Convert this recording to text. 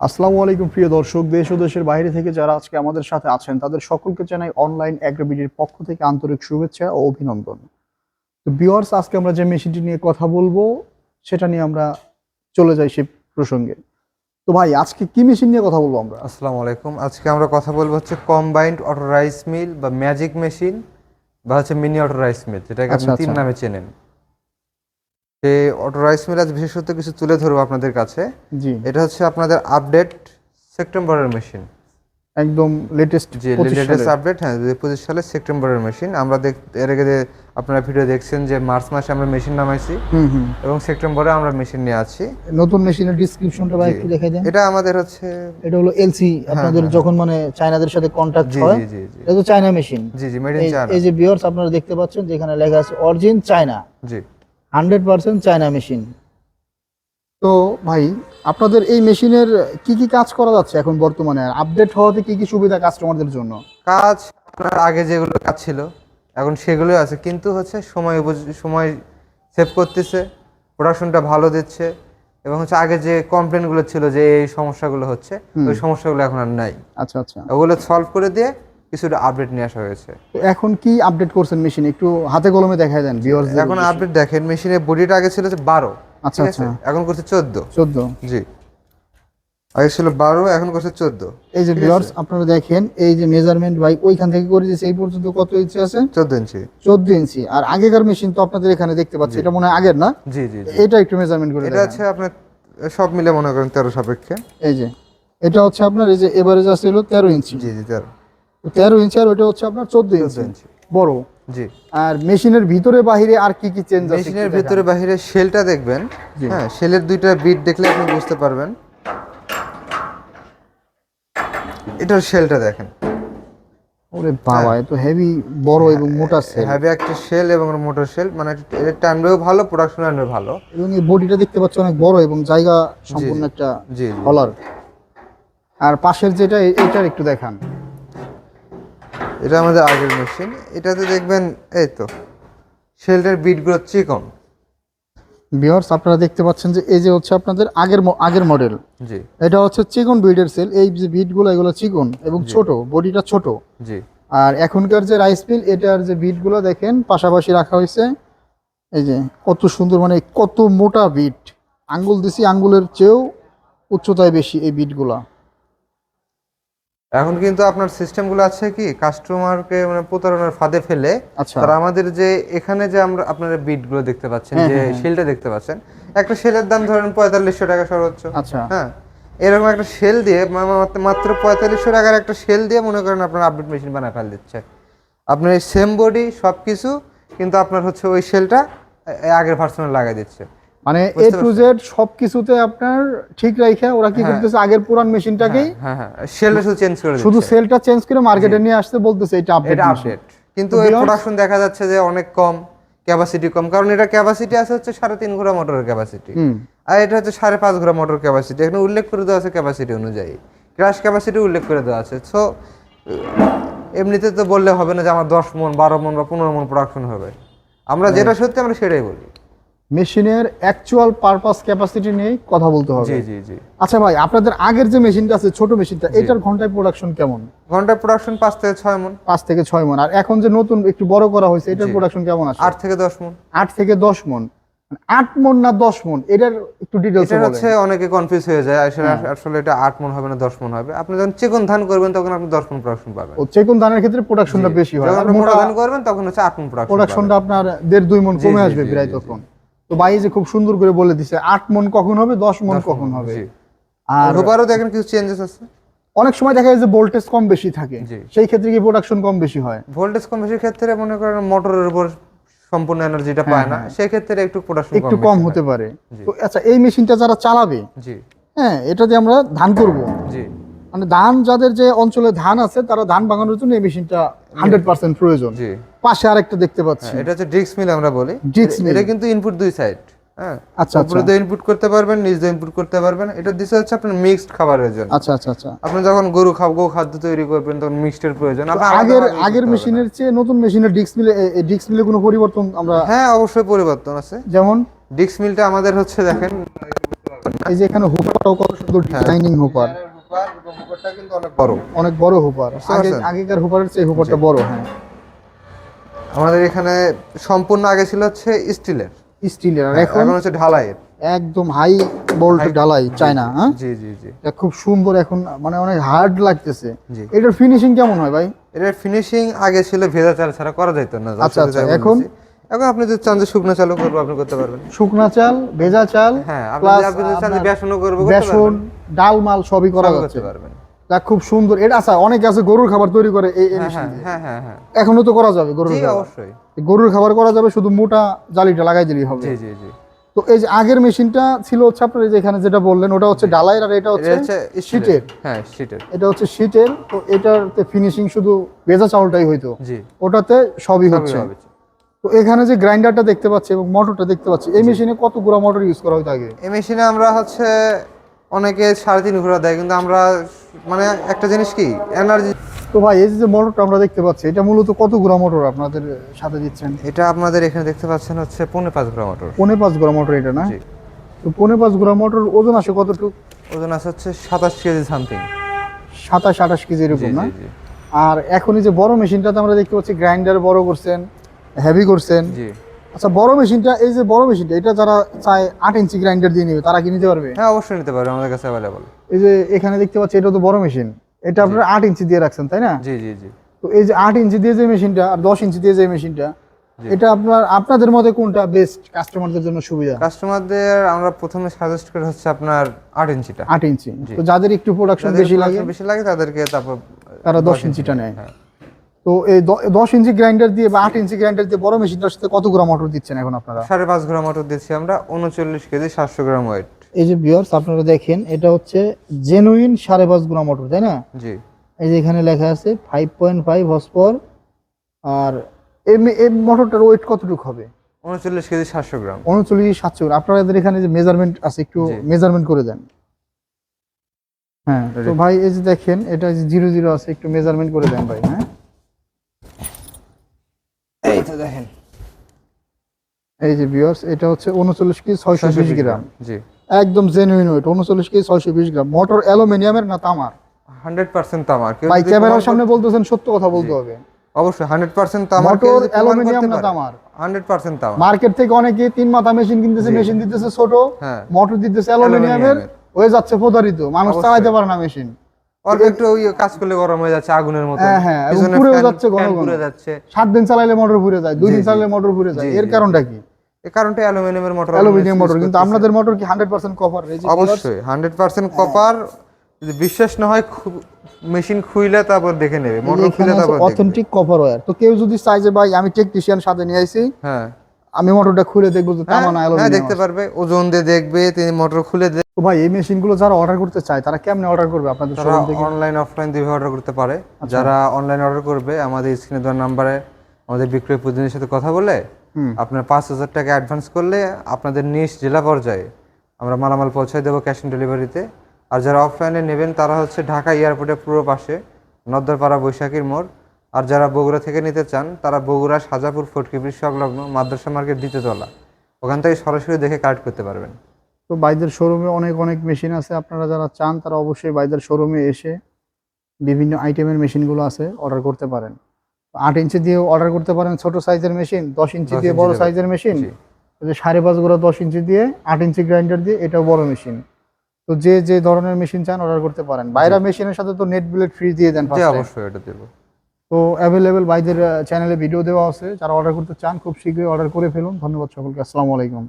আসসালামু আলাইকুম প্রিয় দর্শক। দেশ ও দেশের বাইরে থেকে যারা আজকে আমাদের সাথে আছেন তাদের সকলকে জানাই অনলাইন অ্যাগ্রোবিডির পক্ষ থেকে আন্তরিক শুভেচ্ছা ও অভিনন্দন। তো বিওয়ার্স আজকে আমরা যে মেশিনটি নিয়ে কথা বলব সেটা নিয়ে আমরা চলে যাই সেই প্রসঙ্গে। তো ভাই আজকে কি মেশিন নিয়ে কথা বলব আমরা? আসসালামু আলাইকুম। আজকে আমরা কথা বলব হচ্ছে কম্বাইন্ড অটো রাইস মিল বা ম্যাজিক মেশিন বা হচ্ছে মিনি অটো রাইস মিল যেটাকে আপনি আচ্ছা, তিন আচ্ছা। নামে চেনেন। সেই অটো রাইস মিল আজ বিশেষত কিছু তুলে ধরবো আপনাদের কাছে। জি। এটা হচ্ছে আপনাদের আপডেট সেপ্টেম্বরের মেশিন। একদম লেটেস্ট যে লেটেস্ট আপডেট হ্যাঁ দুই পঁচিশ সালের সেপ্টেম্বরের মেশিন। আমরা দেখ এর আগে আপনারা ভিডিও দেখছেন যে মার্চ মাসে আমরা মেশিন নামাইছি হুম হুম। এবং সেপ্টেম্বরে আমরা মেশিন নিয়ে আছি। নতুন মেশিনের ডিসক্রিপশনটা ভাই। একটু দেখাই দেন। এটা আমাদের হচ্ছে এটা হলো এলসি আপনাদের হ্যাঁ। যখন মানে চায়নাদের সাথে কন্ট্যাক্ট হয় জি জি জি। এটা তো চায়না মেশিন জি জি মেড ইন চায়না এই যে বিয়ার্স আপনারা দেখতে পাচ্ছেন যেখানে লেখা আছে অরিজিন চায়না জি। Hundred percent China machine. তো ভাই আপনাদের এই মেশিনের কি কি কাজ করা যাচ্ছে এখন বর্তমানে? আপডেট হওয়াতে কি কি সুবিধা কাস্টমারদের জন্য? কাজ আপনার আগে যেগুলো কাজ ছিল এখন সেগুলো আছে। কিন্তু হচ্ছে সময় সময় সেভ করতেছে প্রোডাকশনটা ভালো দিচ্ছে এবং হচ্ছে আগে যে কমপ্লেনগুলো ছিল যে এই সমস্যাগুলো হচ্ছে ওই সমস্যাগুলো এখন আর নাই। আচ্ছা আচ্ছা। ওগুলো সলভ করে দিয়ে কিছুটা আপডেট নিয়ে আসা হয়েছে। তো এখন কি আপডেট করছেন মেশিন একটু হাতে কলমে দেখায় দেন ভিউয়ার্স এখন আপডেট দেখেন মেশিনের বডিটা আগে ছিল যে বারো আচ্ছা, আচ্ছা। এখন করছে চোদ্দ। চোদ্দ। জি। আগে ছিল বারো এখন করছে চোদ্দ। এই যে ভিউয়ার্স আপনারা দেখেন এই যে মেজারমেন্ট ভাই ওইখান থেকে করে দিয়েছে এই পর্যন্ত কত ইঞ্চি আছে? চোদ্দ ইঞ্চি চোদ্দ ইঞ্চি আর আগেকার মেশিন তো আপনাদের এখানে দেখতে পাচ্ছি এটা মনে হয় আগের না? জি জি এটা একটু মেজারমেন্ট করে এটা। হচ্ছে আপনার সব মিলে মনে করেন তেরো সাপেক্ষে। এই যে এটা হচ্ছে আপনার এই যে এভারেজ আছে হলো তেরো ইঞ্চি জি জি তেরো। তেরো ইঞ্চি আর ওইটা হচ্ছে আপনার চোদ্দ ইঞ্চি বড়। জি। আর মেশিনের ভিতরে বাহিরে আর কি কি চেঞ্জ আছে মেশিনের ভিতরে বাহিরে শেলটা দেখবেন। হ্যাঁ শেলের দুইটা বিট দেখলে আপনি বুঝতে পারবেন। এটার শেলটা দেখেন। ওরে বাবা এত হেভি বড় এবং মোটা সেল হেভি একটা শেল এবং মোটর শেল মানে এটা টানবেও ভালো প্রোডাকশন আনবেও ভালো। এবং এই বডিটা দেখতে পাচ্ছি অনেক বড় এবং জায়গা সম্পূর্ণ একটা হলার আর পাশের যেটা এ- এইটার একটু দেখান। এটা আমাদের আগের মেশিন এটাতে দেখবেন এই তো শেলটার বিটগুলো চিকন। ভিউয়ার্স আপনারা দেখতে পাচ্ছেন যে এই যে হচ্ছে আপনাদের আগের আগের মডেল জি। এটা হচ্ছে চিকন বিল্ডের সেল এই যে বিটগুলো এগুলো চিকন এবং ছোট বডিটা ছোট। জি। আর এখনকার যে রাইস মিল এটার যে বিটগুলো দেখেন পাশাপাশি রাখা হয়েছে। এই যে কত সুন্দর মানে কত মোটা বিট আঙ্গুল দিছি আঙ্গুলের চেয়েও উচ্চতায় বেশি এই বিটগুলা এখন কিন্তু আপনার সিস্টেমগুলো আছে কি কাস্টমারকে মানে প্রতারণার ফাঁদে ফেলে আচ্ছা। তারা আমাদের যে এখানে যে আমরা আপনারা বিটগুলো দেখতে পাচ্ছেন হ্যাঁ, যে হ্যাঁ, হ্যাঁ। শেলটা দেখতে পাচ্ছেন একটা শেলের দাম ধরেন পঁয়তাল্লিশশো টাকা সর্বোচ্চ। আচ্ছা। হ্যাঁ এরকম একটা শেল দিয়ে মাত্র পঁয়তাল্লিশশো টাকার একটা শেল দিয়ে মনে করেন আপনার আপডেট মেশিন বানায় ফেল দিচ্ছে। আপনার এই সেম বডি সব কিছু কিন্তু আপনার হচ্ছে ওই শেলটা আগের ভার্সনে লাগাই দিচ্ছে। মানে এ টু জেড সবকিছুতে আপনার ঠিক রাখে ওরা কি করতেছে? আগের পুরান মেশিনটাকেই হ্যাঁ হ্যাঁ শেলটা শুধু চেঞ্জ করে শুধু সেলটা চেঞ্জ করে মার্কেটে নিয়ে আসতে বলতেছে এটা আপডেট আপডেট কিন্তু এর প্রোডাকশন দেখা যাচ্ছে যে অনেক কম ক্যাপাসিটি কম। কারণ এটা ক্যাপাসিটি আছে হচ্ছে সাড়ে তিন ঘোড়া মোটরের ক্যাপাসিটি আর এটা হচ্ছে সাড়ে পাঁচ ঘোড়া মোটর ক্যাপাসিটি এখানে উল্লেখ করে দেওয়া আছে ক্যাপাসিটি অনুযায়ী। ক্রাশ ক্যাপাসিটি উল্লেখ করে দেওয়া আছে। সো এমনিতে তো বললে হবে না যে আমার দশ মন বারো মন বা পনেরো মন প্রোডাকশন হবে। আমরা যেটা সত্যি আমরা সেটাই বলি। মেশিনের অ্যাকচুয়াল পারপাস ক্যাপাসিটি নিয়ে কথা বলতে হবে। জি জি জি। আচ্ছা ভাই আপনাদের আগের যে মেশিনটা আছে ছোট মেশিনটা এটার ঘন্টায় প্রোডাকশন কেমন? ঘন্টায় প্রোডাকশন পাঁচ থেকে ছয় মন। পাঁচ থেকে ছয় মন। আর এখন যে নতুন একটু বড় করা হয়েছে এটার প্রোডাকশন কেমন আছে? আট থেকে দশ মন। আট থেকে দশ মন। মানে আট মন না দশ মন? এটার একটু ডিটেলস এটা হচ্ছে অনেকে কনফিউজ হয়ে যায় আসলে আসলে এটা আট মন হবে না দশ মন হবে। আপনি যখন চিকন ধান করবেন তখন আপনি দশ মন প্রোডাকশন পাবেন। ও চেকুন ধানের ক্ষেত্রে প্রোডাকশনটা বেশি হয়। যখন আর মোটা ধান করবেন তখন হচ্ছে আট মন প্রোডাকশন প্রোডাকশনটা আপনার দেড় দুই মন কমে আসবে প্রায় তখন। তো ভাই যে খুব সুন্দর করে বলে দিছে আট মন কখন হবে দশ মন কখন হবে? আর রোবারও দেখেন কিছু চেঞ্জেস আছে? অনেক সময় দেখা যায় যে ভোল্টেজ কম বেশি থাকে। সেই ক্ষেত্রে কি প্রোডাকশন কম বেশি হয়? ভোল্টেজ কম বেশি ক্ষেত্রে মনে করেন মোটরের উপর সম্পূর্ণ এনার্জিটা পায় না। সেই ক্ষেত্রে একটু প্রোডাকশন হ্যাঁ, একটু কম হতে পারে। তো আচ্ছা এই মেশিনটা যারা চালাবে জি। হ্যাঁ এটা দিয়ে আমরা ধান করব। জি। মানে ধান যাদের যে অঞ্চলে ধান আছে তারা ধান ভাঙানোর জন্য এই মেশিনটা হান্ড্রেড পার্সেন্ট প্রয়োজন। পাশে আরেকটা দেখতে পাচ্ছি। এটা হচ্ছে ডিক্স মিল আমরা বলি। ডিক্স মিল এটা কিন্তু ইনপুট দুই সাইড হ্যাঁ। আচ্ছা, উপরে দিয়ে ইনপুট করতে পারবেন নিচ দিয়ে ইনপুট করতে পারবেন। এটা দিছে হচ্ছে আপনার মিক্সড খাবারের জন্য। আচ্ছা আচ্ছা আচ্ছা। আপনি যখন গরু খাব গো খাদ্য তৈরি করবেন তখন মিক্সডের প্রয়োজন। আগের আগের। মেশিনের চেয়ে নতুন মেশিনের ডিস্ক মিলে ডিস্ক মিলে কোনো পরিবর্তন আমরা হ্যাঁ অবশ্যই পরিবর্তন আছে। যেমন? ডিক্স মিলটা আমাদের হচ্ছে দেখেন এই যে এখানে হুপারটাও কত সুন্দর হ্যাঁ। ডিজাইনিং হুপার হুপারটা কিন্তু অনেক বড়। অনেক বড় হুপার। আগে আগেকার হুপারের চেয়ে হুপারটা বড় হ্যাঁ। আমাদের এখানে সম্পূর্ণ আগে ছিল হচ্ছে স্টিলের। স্টিলের আর এখন হচ্ছে ঢালাইয়ের। একদম হাই বোল্ট ঢালাই চায়না হ্যাঁ? জি জি জি। এটা খুব সুন্দর এখন মানে অনেক হার্ড লাগতেছে। এটার ফিনিশিং কেমন হয় ভাই? এটার ফিনিশিং আগে ছিল ভেজা চাল ছাড়া করা যেত না আচ্ছা, আচ্ছা, এখন? এখন আপনি যদি চান যে শুকনো চালও করব আপনি করতে পারবেন। শুকনা চাল ভেজা চাল হ্যাঁ আপনি যদি- চান যে বেসনও করব বেসন। ডাল মাল সবই করা যাচ্ছে। পারবেন। তা খুব সুন্দর। এটা আচ্ছা অনেক আছে গরুর খাবার তৈরি করে এই হ্যাঁ হ্যাঁ হ্যাঁ এখনও তো করা যাবে গরুর অবশ্যই। গরুর খাবার করা যাবে শুধু মোটা জালিটা লাগাই দিলেই হবে। জি জি জি। তো এই যে আগের মেশিনটা ছিল হচ্ছে আপনার যে এখানে যেটা বললেন ওটা হচ্ছে ডালাইয়ের আর এটা হচ্ছে শীটের শীটের হ্যাঁ শীটের এটা হচ্ছে শীতের তো এটাতে ফিনিশিং শুধু ভেজা চাউলটাই হইতো। ওটাতে সবই সবই হচ্ছে। তো এখানে যে গ্রাইন্ডারটা দেখতে পাচ্ছি এবং মোটরটা দেখতে পাচ্ছি এই মেশিনে কত গুড়া মোটর ইউজ করা হইতো আগে? এই মেশিনে আমরা হচ্ছে অনেকে সাড়ে তিন ঘোরা দেয় কিন্তু আমরা মানে একটা জিনিস কি এনার্জি তো ভাই এই যে মোটরটা আমরা দেখতে পাচ্ছি এটা মূলত কত গুড়া মোটর আপনাদের সাথে দিচ্ছেন? এটা আপনাদের এখানে দেখতে পাচ্ছেন হচ্ছে পৌনে পাঁচ ঘোরা মোটর পনে পাঁচ গুড়া মোটর এটা না? তো পনে পাঁচ গুড়া মোটর ওজন আসে কতটুকু? ওজন আছে হচ্ছে সাতাশ কেজি সামথিং সাতাশ আঠাশ কেজি এরকম না? আর এখন এই যে বড় মেশিনটাতে আমরা দেখতে পাচ্ছি গ্রাইন্ডার বড় করছেন হেভি করছেন। জি। আচ্ছা বড় মেশিনটা এই যে বড় মেশিনটা এটা যারা চায় আট ইঞ্চি গ্রাইন্ডার দিয়ে নেবে তারা কি নিতে পারবে? হ্যাঁ অবশ্যই নিতে পারবে আমাদের কাছে অ্যাভেলেবল এই যে এখানে দেখতে পাচ্ছি এটা তো বড় মেশিন। এটা আপনারা আট ইঞ্চি দিয়ে রাখছেন তাই না? জি জি জি। তো এই যে আট ইঞ্চি দিয়ে যে মেশিনটা আর দশ ইঞ্চি দিয়ে যে মেশিনটা এটা আপনার আপনাদের মধ্যে কোনটা বেস্ট কাস্টমারদের জন্য সুবিধা? কাস্টমারদের আমরা প্রথমে সাজেস্ট করে হচ্ছে আপনার আট ইঞ্চিটা। আট ইঞ্চি। তো যাদের একটু প্রোডাকশন বেশি লাগে বেশি লাগে তাদেরকে তারপর তারা দশ ইঞ্চিটা নেয়। হ্যাঁ। তো এই দশ ইঞ্চি গ্রাইন্ডার দিয়ে বা আট ইঞ্চি গ্রাইন্ডার দিয়ে বড় মেশিনটার সাথে কত গ্রাম মোটর দিচ্ছেন এখন আপনারা? সাড়ে পাঁচ গ্রাম মোটর দিচ্ছি আমরা উনচল্লিশ কেজি সাতশো গ্রাম ওয়েট এই যে ভিউয়ার্স আপনারা দেখেন এটা হচ্ছে জেনুইন সাড়ে পাঁচ গ্রাম মোটর তাই না? জি। এই যে এখানে লেখা আছে ফাইভ পয়েন্ট ফাইভ হসপর আর মে- এই মোটরটার ওয়েট কতটুকু হবে? উনচল্লিশ কেজি সাতশো গ্রাম। উনচল্লিশ সাতশো গ্রাম। আপনাদের এখানে যে মেজারমেন্ট আছে একটু মেজারমেন্ট করে দেন। হ্যাঁ তো ভাই এই যে দেখেন এটা যে জিরো জিরো আছে একটু মেজারমেন্ট করে দেন ভাই হ্যাঁ এই তো দেখেন এই যে ভিউয়ার্স এটা হচ্ছে উনচল্লিশ কেজি ছয়শো বিশ গ্রাম। জি। একদম জেনুইন ওয়েট উনচল্লিশ কেজি ছয়শো বিশ গ্রাম। মোটর অ্যালুমিনিয়ামের না তামার? হান্ড্রেড পার্সেন্ট তামার। ভাই ক্যামেরার সামনে বলতেছেন সত্য কথা বলতে হবে। অবশ্যই হান্ড্রেড পার্সেন্ট তামার মোটর অ্যালুমিনিয়াম না তামার? হান্ড্রেড পার্সেন্ট তামার। মার্কেট থেকে অনেকে তিন মাথা মেশিন কিনতেছে মেশিন দিতেছে ছোট হ্যাঁ। মোটর দিতেছে অ্যালুমিনিয়ামের হয়ে যাচ্ছে প্রতারিত মানুষ। চালাইতে পারে না মেশিন। অল্প একটু ওই কাজ করলে গরম হয়ে যাচ্ছে আগুনের মতো। হ্যাঁ, হ্যাঁ, পিছনে যাচ্ছে পুড়ে যাচ্ছে। সাত দিন চালাইলে মোটর যায় দুই দিন চালাইলে মোটর যায়। এর কারণটা কি? এই কারণটা অ্যালুমিনিয়ামের মোটর অ্যালুমিনিয়াম মোটর কিন্তু আপনাদের মোটর কি হান্ড্রেড পার্সেন্ট কভার অবশ্যই হান্ড্রেড পার্সেন্ট কপার যদি বিশ্বাস না হয় মেশিন খুইলে তারপর দেখে নেবে। মোটর খুলে তারপর। অথেন্টিক কভার ওয়্যার তো কেউ যদি চাই যে ভাই আমি টেকনিশিয়ান সাথে নিয়ে আইছি। হ্যাঁ। আমি মোটরটা খুলে দেখব যে হ্যাঁ, তামা হ্যাঁ দেখতে পারবে ওজন দিয়ে দেখবে তিনি মোটর খুলে তো ভাই এই মেশিনগুলো যারা অর্ডার করতে চায় তারা কেমনে অর্ডার করবে আপনাদের শোরুম থেকে? অনলাইন অফলাইন দুইভাবে অর্ডার করতে পারে। আচ্ছা। যারা অনলাইন অর্ডার করবে আমাদের স্ক্রিনে দেওয়ার নাম্বারে আমাদের বিক্রয় প্রতিনিধির সাথে কথা বলে। আপনার পাঁচ হাজার টাকা অ্যাডভান্স করলে আপনাদের নিজ জেলা পর্যায়ে আমরা মালামাল পৌঁছায় দেবো ক্যাশ অন ডেলিভারিতে আর যারা অফলাইনে নেবেন তারা হচ্ছে ঢাকা এয়ারপোর্টের পুরো পাশে নদ্দরপাড়া বৈশাখীর মোড়। আর যারা বগুড়া থেকে নিতে চান তারা বগুড়া সাজাপুর ফটকিবির সংলগ্ন মাদ্রাসা মার্কেট দ্বিতীয়তলা ওখান থেকে সরাসরি দেখে কার্ড করতে পারবেন। তো বাইদের শোরুমে অনেক অনেক মেশিন আছে। আপনারা যারা চান তারা অবশ্যই বাইদের শোরুমে এসে বিভিন্ন আইটেমের মেশিনগুলো আছে অর্ডার করতে পারেন। আট ইঞ্চি দিয়ে অর্ডার করতে পারেন ছোট সাইজের মেশিন দশ ইঞ্চি দিয়ে বড় সাইজের মেশিন। সাড়ে পাঁচ গোড়া দশ ইঞ্চি দিয়ে আট ইঞ্চি গ্রাইন্ডার দিয়ে এটাও বড় মেশিন। তো যে যে ধরনের মেশিন চান অর্ডার করতে পারেন। বাইরা মেশিনের সাথে তো নেট বিলেট ফ্রি দিয়ে দেন। অবশ্যই এটা দেবো। তো অ্যাভেলেবেল বাইদের চ্যানেলে ভিডিও দেওয়া আছে। যারা অর্ডার করতে চান, খুব শীঘ্রই অর্ডার করে ফেলুন। ধন্যবাদ সকলকে। আসসালামু আলাইকুম।